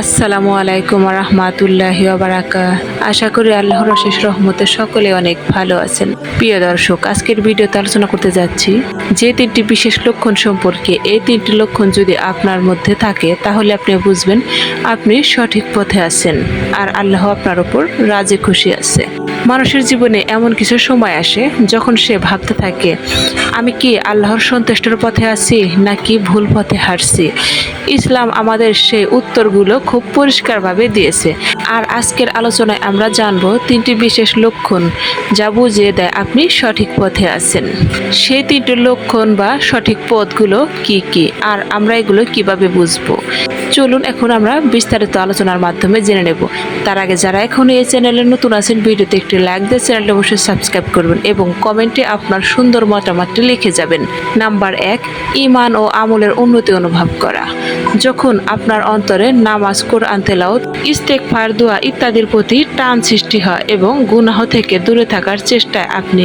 আসসালামু আলাইকুম রহমাতুল্লাহ বারাকা আশা করি আল্লাহর অশেষ রহমতে সকলে অনেক ভালো আছেন। প্রিয় দর্শক, আজকের ভিডিওতে আলোচনা করতে যাচ্ছি যে তিনটি বিশেষ লক্ষণ সম্পর্কে। এই তিনটি লক্ষণ যদি আপনার মধ্যে থাকে, তাহলে আপনি বুঝবেন আপনি সঠিক পথে আছেন আর আল্লাহ আপনার উপর রাজি খুশি আছে। মানুষের জীবনে এমন কিছু সময় আসে যখন সে ভাবতে থাকে, আমি কি আল্লাহর সন্তুষ্টর পথে আছি নাকি ভুল পথে হাঁটছি? ইসলাম আমাদের সেই উত্তরগুলো খুব পরিষ্কারভাবে দিয়েছে। আর আজকের আলোচনায় আমরা জানব তিনটি বিশেষ লক্ষণ যা বুঝিয়ে দেয় আপনি সঠিক পথে আছেন। সেই তিনটি লক্ষণ বা সঠিক পথগুলো কি কি? আর আমরা এগুলো কীভাবে বুঝব? চলুন এখন আমরা বিস্তারিত আলোচনার মাধ্যমে জেনে নেব। তার আগে যারা এখন এই চ্যানেলে নতুন আছেন, ভিডিওতে একটি লাইক দিয়ে চ্যানেলটা অবশ্যই সাবস্ক্রাইব করবেন এবং কমেন্টে আপনার সুন্দর মতামতটি লিখে যাবেন। নাম্বার এক ইমান ও আমলের উন্নতি অনুভব করা। যখন আপনার অন্তরে নামাজ, কোরআন তেলাওত ইস্তেকফার দোয়া ইত্যাদির প্রতি টান সৃষ্টি হয় এবং গুনাহ থেকে দূরে থাকার চেষ্টায় আপনি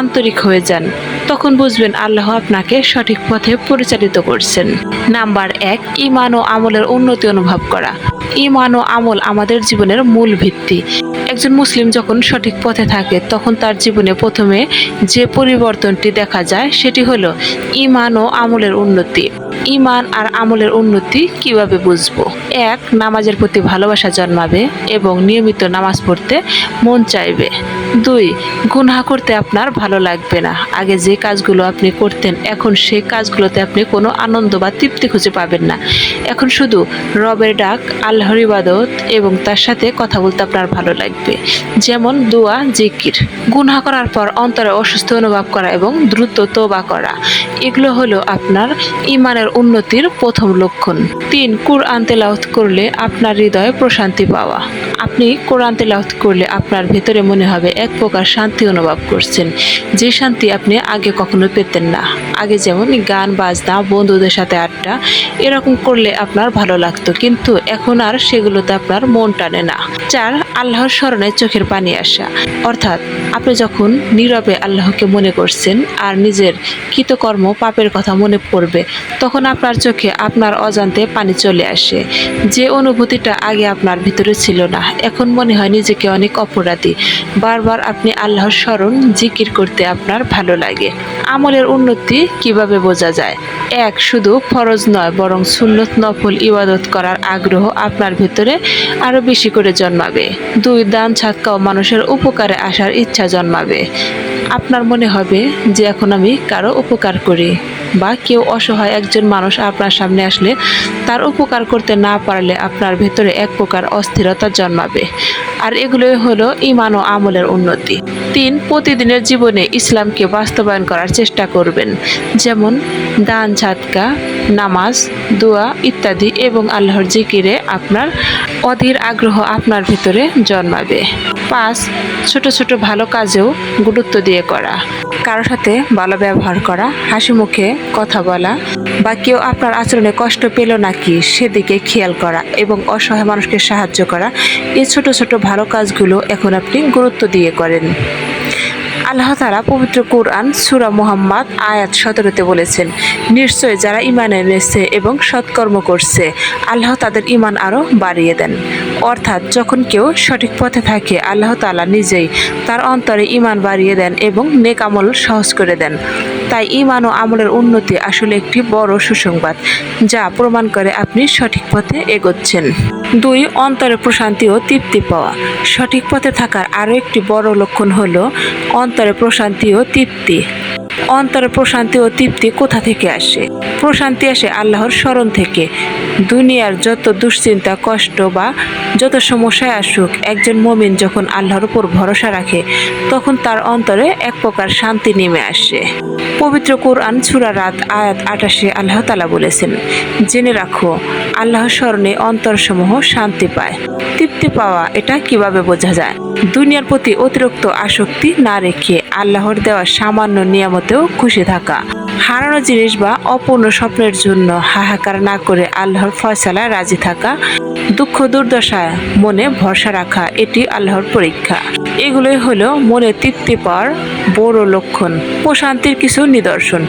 আন্তরিক হয়ে যান, তখন বুঝবেন আল্লাহ আপনাকে সঠিক পথে পরিচালিত করছেন। নাম্বার এক ইমান ও আমলের উন্নতি অনুভব করা। ইমান ও আমল আমাদের জীবনের মূল ভিত্তি। একজন মুসলিম যখন সঠিক পথে থাকে, তখন তার জীবনে প্রথমে যে পরিবর্তনটি দেখা যায় সেটি হল ইমান ও আমলের উন্নতি। ইমান আর আমলের উন্নতি কীভাবে বুঝব? এক, নামাজের প্রতি ভালোবাসা জন্মাবে এবং নিয়মিত নামাজ পড়তে মন চাইবে। দুই, গুনাহ করতে আপনার ভালো লাগবে না। আগে যে কাজগুলো আপনি করতেন, এখন সেই কাজগুলোতে আপনি কোনো আনন্দ বা তৃপ্তি খুঁজে পাবেন না। এখন শুধু রবের ডাক, আল্লাহর ইবাদত এবং তার সাথে কথা বলতে আপনার ভালো লাগবে। যেমন দোয়া, জিকির। গুনাহ করার পর অন্তরে অসুস্থ অনুভব করা এবং দ্রুত তোবা করা। এগুলো হলো আপনার ইমানের উন্নতির প্রথম লক্ষণ। তিন, কোরআন তেলাওয়াত করলে আপনার হৃদয়ে প্রশান্তি পাওয়া। আপনি কোরআন তেলাওয়াত করলে আপনার ভেতরে মনে হবে এক প্রকার শান্তি অনুভব করছেন। যে শান্তি আপনি আগে কখনো পেতেন না। আগে যেমন গান, বাজনা, বন্ধুদের সাথে আড্ডা, এরকম করলে আপনার ভালো লাগতো। কিন্তু এখন আর সেগুলোতে আপনার মন টানে না। চার, আল্লাহর স্মরণে চোখের পানি আসা। অর্থাৎ আপনি যখন নীরবে আল্লাহকে মনে করছেন আর নিজের কৃতকর্ম পাপের কথা মনে পড়বে, তখন আপনার চোখে আপনার অজান্তে পানি চলে আসে। যে অনুভূতিটা আগে আপনার ভিতরে ছিল না, এখন মনে হয় নিজেকে অনেক অপরাধী। বারবার আপনি আল্লাহর স্মরণ জিকির করতে আপনার ভালো লাগে। আমলের উন্নতি কীভাবে বোঝা যায়? এক, শুধু ফরজ নয়, বরং সুন্নত নফল ইবাদত করার আগ্রহ আপনার ভেতরে আরও বেশি করে জন্মাবে। দুই, দান ছাক্কা ও মানুষের উপকারে আসার ইচ্ছা জন্মাবে। আপনার মনে হবে যে এখন আমি কারও উপকার করি বা কেউ অসহায় একজন মানুষ আপনার সামনে আসলে তার উপকার করতে না পারলে আপনার ভেতরে এক প্রকার অস্থিরতা জন্মাবে। আর এগুলোই হলো ইমান ও আমলের উন্নতি। তিন, প্রতিদিনের জীবনে ইসলামকে বাস্তবায়ন করার চেষ্টা করবেন। যেমন, দান ছাতকা নামাজ, দোয়া ইত্যাদি এবং আল্লাহর জিকিরে আপনার অধীর আগ্রহ আপনার ভিতরে জন্মাবে। পাঁচ, ছোট ছোট ভালো কাজেও গুরুত্ব দিয়ে করা। কারোর সাথে ভালো ব্যবহার করা, হাসি মুখে কথা বলা বা কেউ আপনার আচরণে কষ্ট পেল নাকি সেদিকে খেয়াল করা এবং অসহায় মানুষকে সাহায্য করা, এই ছোট ছোট ভালো কাজগুলো এখন আপনি গুরুত্ব দিয়ে করেন। আল্লাহ তারা পবিত্র কোরআন সুরা মোহাম্মদ আয়াত সতেরোতে বলেছেন নিশ্চয় যারা ইমান এনেছে এবং সৎকর্ম করছে, আল্লাহ তাদের ইমান আরও বাড়িয়ে দেন। অর্থাৎ যখন কেউ সঠিক পথে থাকে, আল্লাহ তালা নিজেই তার অন্তরে ইমান বাড়িয়ে দেন এবং নেক আমল সহজ করে দেন। তাই ইমান ও আমলের উন্নতি আসলে একটি বড় সুসংবাদ, যা প্রমাণ করে আপনি সঠিক পথে এগোচ্ছেন। দুই, অন্তরে প্রশান্তি ও তৃপ্তি পাওয়া। সঠিক পথে থাকার আরও একটি বড় লক্ষণ হলো অন্তরে প্রশান্তি ও তৃপ্তি। অন্তরে প্রশান্তি ও তৃপ্তি কোথা থেকে আসে? প্রশান্তি আসে আল্লাহর স্মরণ থেকে। দুনিয়ার যত দুশ্চিন্তা, কষ্ট বা যত সমস্যায় আসুক, একজন মমিন যখন আল্লাহর উপর ভরসা রাখে, তখন তার অন্তরে এক প্রকার শান্তি নেমে আসে। পবিত্র কোরআন সুরা রাত, আয়াত আটাশে আল্লাহ তালা বলেছেন, জেনে রাখো আল্লাহর স্মরণে অন্তরসমূহ শান্তি পায়। তৃপ্তি পাওয়া এটা কীভাবে বোঝা যায়? দুনিয়ার প্রতি অতিরিক্ত আসক্তি না রেখে আল্লাহর দেওয়া সামান্য নিয়ামতেও খুশি থাকা। হারানো জিনিস বা অপূর্ণ স্বপ্নের জন্য হাহাকার না করে আল্লাহর ফয়সালায় রাজি থাকা, দুঃখ দুর্দশায় মনে ভরসা রাখা, এটি আল্লাহর পরীক্ষা। এগুলোই হলো মনে তৃপ্তি পাওয়ার বড় লক্ষণ, প্রশান্তির কিছু নিদর্শন।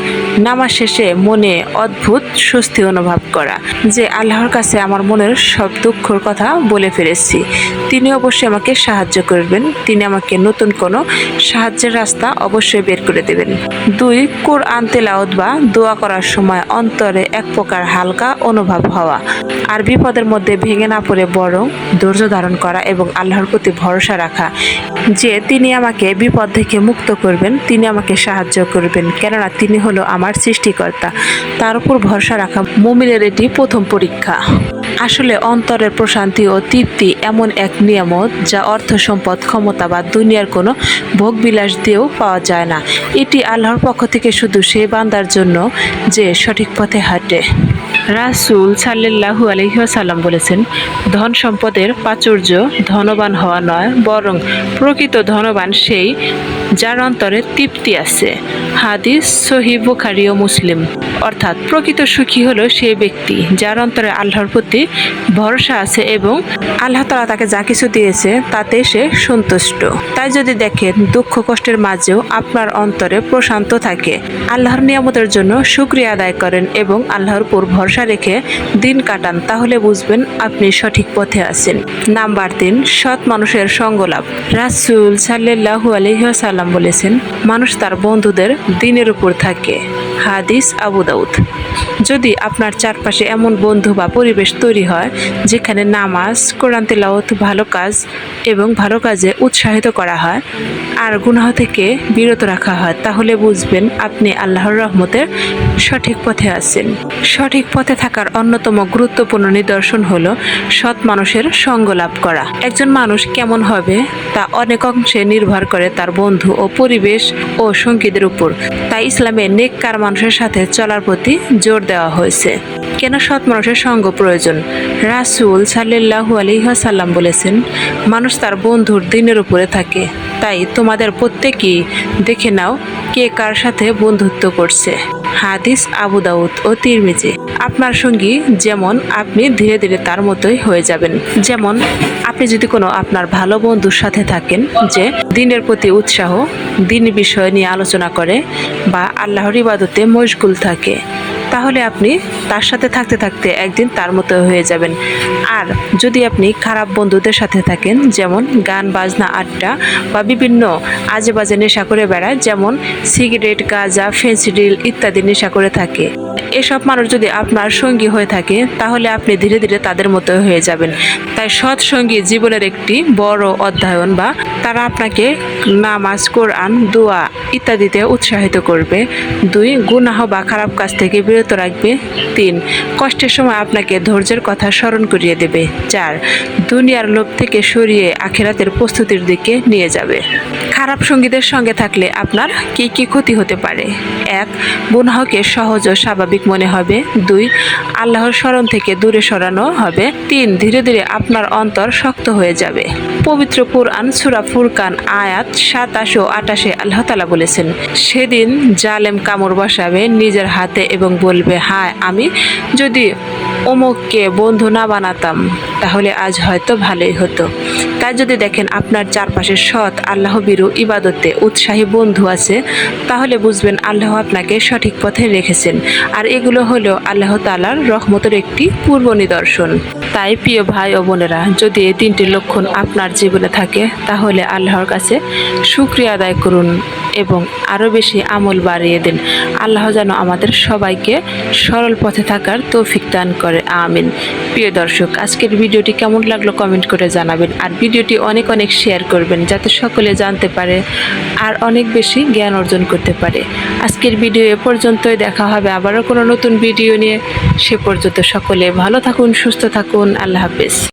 নামাজ শেষে মনে অদ্ভুত স্বস্তি অনুভব করা, যে আল্লাহর কাছে আমার মনের সব দুঃখর কথা বলে ফেলেছি। তিনি অবশ্যই আমাকে সাহায্য করবেন, তিনি আমাকে নতুন কোনো সাহায্যের রাস্তা অবশ্যই বের করে দেবেন। দুই কোর কোরআন তেলাওত বা দোয়া করার সময় অন্তরে এক প্রকার হালকা অনুভব হওয়া আর বিপদের মধ্যে ভেঙে না পড়ে বরং ধৈর্য ধারণ করা এবং আল্লাহর প্রতি ভরসা রাখা। যে তিনি আমাকে বিপদ থেকে মুক্ত করবেন, তিনি আমাকে সাহায্য করবেন, কেননা তিনি হলো আমার সৃষ্টিকর্তা। তার উপর ভরসা রাখা মুমিনের এটি প্রথম পরীক্ষা। আসলে অন্তরের প্রশান্তি ও তৃপ্তি এমন এক নিয়ামত যা অর্থ সম্পদ, ক্ষমতা বা দুনিয়ার কোনো ভোগবিলাস দিয়েও পাওয়া যায় না। এটি আল্লাহর পক্ষ থেকে শুধু সেই বান্দার জন্য যে সঠিক পথে হাঁটে। রাসুল সাল্লাহু আলহিহাসাল্লাম বলেছেন, ধন সম্পদের প্রাচুর্য ধনবান হওয়া নয়, বরং প্রকৃত ধনবান সেই যার অন্তরে তৃপ্তি আছে। হাদিস সহি বুখারি ও মুসলিম। অর্থাৎ প্রকৃত সুখী হলো সেই ব্যক্তি যার অন্তরে আল্লাহর প্রতি ভরসা আছে এবং আল্লাহ তালা তাকে যা কিছু দিয়েছে তাতে সে সন্তুষ্ট। তাই যদি দেখেন দুঃখ কষ্টের মাঝেও আপনার অন্তরে প্রশান্ত থাকে, আল্লাহর নিয়ামতের জন্য সুক্রিয়া আদায় করেন এবং আল্লাহর উপর ভরসা রেখে দিন কাটান, তাহলে বুঝবেন আপনি সঠিক পথে আছেন। নাম্বার তিন, সৎ মানুষের সঙ্গলাভ। রাসুল সাল্লাহু আলহিহাসাল্লাম বলেছেন, মানুষ তার বন্ধুদের দিনের উপর থাকে। হাদিস আবু দাউদ। যদি আপনার চারপাশে এমন বন্ধু বা পরিবেশ তৈরি হয়, যেখানে নামাজ, কোরআন তেলাওয়াত ভালো কাজ এবং ভালো কাজে উৎসাহিত করা হয়, আর গুনাহ থেকে বিরত রাখা হয়, তাহলে বুঝবেন আপনি আল্লাহর রহমতের সঠিক পথে আছেন। সঠিক পথে থাকার অন্যতম গুরুত্বপূর্ণ নিদর্শন হল সৎ মানুষের সঙ্গ লাভ করা। একজন মানুষ কেমন হবে, তা অনেক অংশে নির্ভর করে তার বন্ধু ও পরিবেশ ও সঙ্গীদের উপর। তাই ইসলামে নেককার মানুষের সাথে চলার প্রতি জোর দেওয়া হয়েছে। কেন সৎ মানুষের সঙ্গ প্রয়োজন? রাসুল সাল্লাহু আলিহাসাল্লাম বলেছেন, মানুষ তার বন্ধুর দিনের উপরে থাকে। তাই তোমাদের প্রত্যেকেই দেখে নাও কে কার সাথে বন্ধুত্ব করছে। হাদিস আবু দাউদ ও তিরমিজি। আপনার সঙ্গী যেমন আপনি ধীরে ধীরে তার মতোই হয়ে যাবেন। যেমন আপনি যদি কোনো আপনার ভালো বন্ধুর সাথে থাকেন যে দিনের প্রতি উৎসাহ, দিন বিষয় নিয়ে আলোচনা করে বা আল্লাহর ইবাদতে মশগুল থাকে, তাহলে আপনি তার সাথে থাকতে থাকতে একদিন তার মতো হয়ে যাবেন। আর যদি আপনি খারাপ বন্ধুদের সাথে থাকেন, যেমন গান, বাজনা, আড্ডা বা বিভিন্ন আজে বাজে নেশা করে বেড়ায়, যেমন সিগারেট, গাঁজা ফেন্সিডিল ইত্যাদি নেশা করে থাকে এসব মানুষ যদি আপনার সঙ্গী হয়ে থাকে, তাহলে আপনি ধীরে ধীরে তাদের মতো হয়ে যাবেন। তাই সৎ সঙ্গী জীবনের একটি বড় অধ্যয়ন বা তারা আপনাকে নামাজ, কোরআন, দোয়া ইত্যাদিতে উৎসাহিত করবে। দুই, গুনাহ বা খারাপ কাজ থেকে বিরত রাখবে। তিন, কষ্টের সময় আপনাকে ধৈর্যের কথা স্মরণ করিয়ে দেবে। চার দুনিয়ার লোভ থেকে সরিয়ে আখেরাতের প্রস্তুতির দিকে নিয়ে যাবে। খারাপ সঙ্গীদের সঙ্গে থাকলে আপনার কি কি ক্ষতি হতে পারে? এক, গুনাহকে সহজ ও স্বাভাবিক মনে হবে। দুই, আল্লাহর স্মরণ থেকে দূরে সরানো হবে। তিন, ধীরে ধীরে আপনার অন্তর শক্ত হয়ে যাবে। পবিত্র কুরআন, সুরা ফুরকান, আয়াত সাতাশ ও আটাশে আল্লাহ তালা বলেছেন, সেদিন জালেম কামড় বসাবে, নিজের হাতে এবং বলবে, হায় আমি যদি অমুককে বন্ধু না বানাতাম, তাহলে আজ হয়তো ভালোই হতো। তাই যদি দেখেন আপনার চারপাশে সৎ আল্লাহ বিরু ইবাদতে উৎসাহী বন্ধু আছে, তাহলে বুঝবেন আল্লাহ আপনাকে সঠিক পথে রেখেছেন। আর এগুলো হলো আল্লাহ তালার রহমতের একটি পূর্ব নিদর্শন। তাই প্রিয় ভাই ও বোনেরা, যদি এই তিনটি লক্ষণ আপনার জীবনে থাকে, তাহলে আল্লাহর কাছে শুক্রিয়া আদায় করুন এবং আরও বেশি আমল বাড়িয়ে দিন। আল্লাহ যেন আমাদের সবাইকে সরল পথে থাকার তৌফিক দান করে আমিন। প্রিয় দর্শক, আজকের ভিডিওটি কেমন লাগল কমেন্ট করে জানাবেন। আর ভিডিওটি অনেক অনেক শেয়ার করবেন যাতে সকলে জানতে পারে আর অনেক বেশি জ্ঞান অর্জন করতে পারে। আজকের ভিডিও এ পর্যন্তই। দেখা হবে আবারও কোনো নতুন ভিডিও নিয়ে। সে পর্যন্ত সকলে ভালো থাকুন, সুস্থ থাকুন। আল্লাহ হাফেজ।